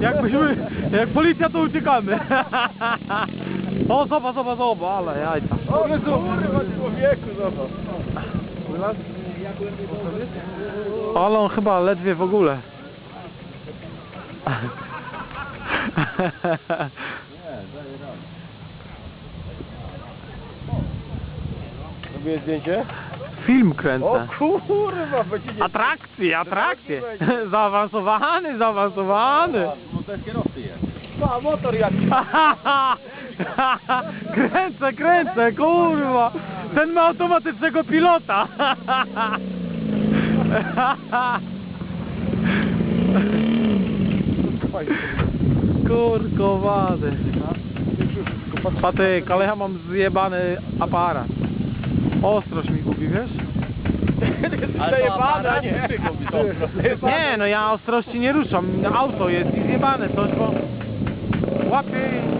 Jakbyśmy, jak policja to uciekamy. O, zobacz, zobacz, zobacz, ale jajca. O Jezu, kurwa człowieku, zobacz. Wylaz? Ale on chyba ledwie w ogóle. Robię zdjęcie? Film O kręcę. kurwa, będzie nie... Atrakcje, atrakcje. Zaawansowany, zaawansowany. No to jest kierowcy jest. No, motor jak... kręcę, kręcę, kurwa. Ten ma automatycznego pilota. Kurkowany. Patyk, ale ja mam zjebany aparat. Ostrość mi gubi, wiesz? Zajebana, nie? Nie, no ja ostrości nie ruszam. Auto jest i zjebane coś, bo łapie.